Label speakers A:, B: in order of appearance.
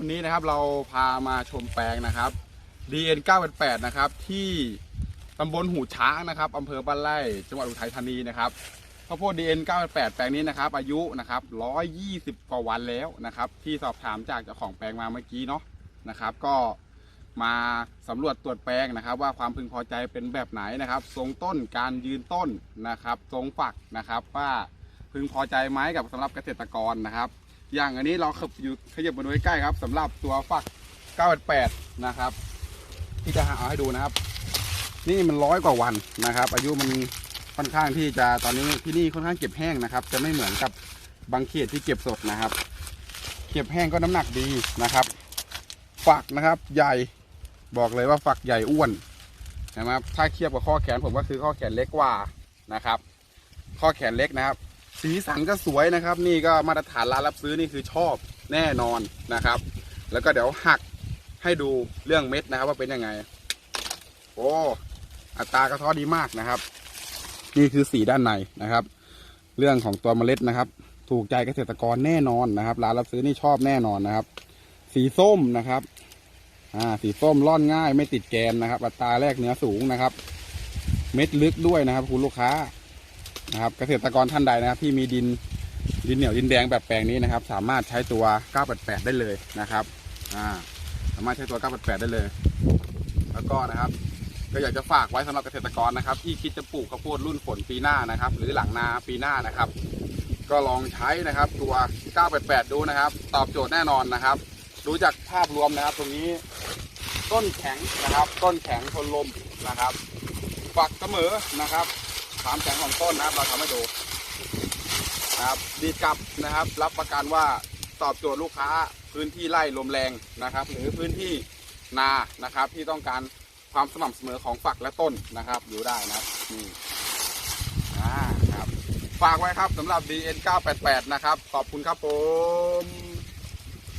A: วันนี้นะครับเราพามาชมแปลงนะครับ DN 988นะครับที่ตำบลหูช้างนะครับอำเภอบ้านไร่จังหวัดอุทัยธานีนะครับข้าวโพด DN 988แปลงนี้นะครับ อายุนะครับ 120 กว่าวันแล้วนะครับ ที่สอบถามจากเจ้าของแปลงมาเมื่อกี้เนาะนะครับ ก็มาสำรวจตรวจแปลงนะครับ ว่าความพึงพอใจเป็นแบบไหนนะครับ ทรงต้นการยืนต้นนะครับ ทรงฝักนะครับว่าพึงพอใจไหมกับสำหรับเกษตรกรนะครับ อย่างอันนี้เราขับอยู่ขยับมาดูใกล้ๆครับสำหรับตัวฝัก 988 นะครับ ที่จะหาเอาให้ดูนะครับ นี่มันร้อยกว่าวันนะครับ อายุมันค่อนข้างที่จะตอนนี้ที่นี่ค่อนข้างเก็บแห้งนะครับ จะไม่เหมือนกับบางเขตที่เก็บสดนะครับ เก็บแห้งก็น้ำหนักดีนะครับ ฝักนะครับใหญ่บอกเลยว่าฝักใหญ่อ้วนนะครับถ้าเทียบกับข้อแขนผมก็คือข้อแขนเล็กกว่านะครับ ข้อแขนเล็กนะครับ สีสันก็สวยนะครับ นี่ก็มาตรฐานร้านรับซื้อนี่คือชอบแน่นอนนะครับ แล้วก็เดี๋ยวหักให้ดูเรื่องเม็ดนะครับ ว่าเป็นยังไง โอ้อัตรากระท้อดีมากนะครับ นี่คือสีด้านในนะครับ เรื่องของตัวเมล็ดนะครับ ถูกใจเกษตรกรแน่นอนนะครับ ร้านรับซื้อนี่ชอบแน่นอนนะครับ สีส้มนะครับ อ่า สีส้มร่อนง่าย ไม่ติดแกนนะครับ อัตราแรกเนื้อสูงนะครับ เม็ดลึกด้วยนะครับ คุณลูกค้า นะครับ เกษตรกรท่านใดนะครับ ที่มีดินดินเหนียวดินแดงแบบแปลงนี้นะครับ สามารถใช้ตัว 988 ได้เลยนะครับอ่าสามารถใช้ตัว 988 ได้เลย แล้วก็นะครับ ก็อยากจะฝากไว้สำหรับเกษตรกรนะครับ ที่คิดจะปลูกข้าวโพดรุ่นฝนปีหน้านะครับ หรือหลังนาปีหน้านะครับ ก็ลองใช้นะครับตัว 988 ดูนะครับ ตอบโจทย์แน่นอนนะครับ ดูจากภาพรวมนะครับ ตรงนี้ต้นแข็งนะครับ ต้นแข็งทนลมนะครับ ฝักเสมอนะครับ ความแข็งของต้นนะครับ เราทำให้ดูนะครับดีกับนะครับ รับประกันว่าตอบโจทย์ลูกค้าพื้นที่ไร่ลมแรงนะครับ หรือพื้นที่นานะครับ ที่ต้องการความสม่ำเสมอของฝักและต้นนะครับอยู่ได้นะครับนี่อ่าครับฝากไว้ครับสำหรับ DN 988 นะครับ ขอบคุณครับผม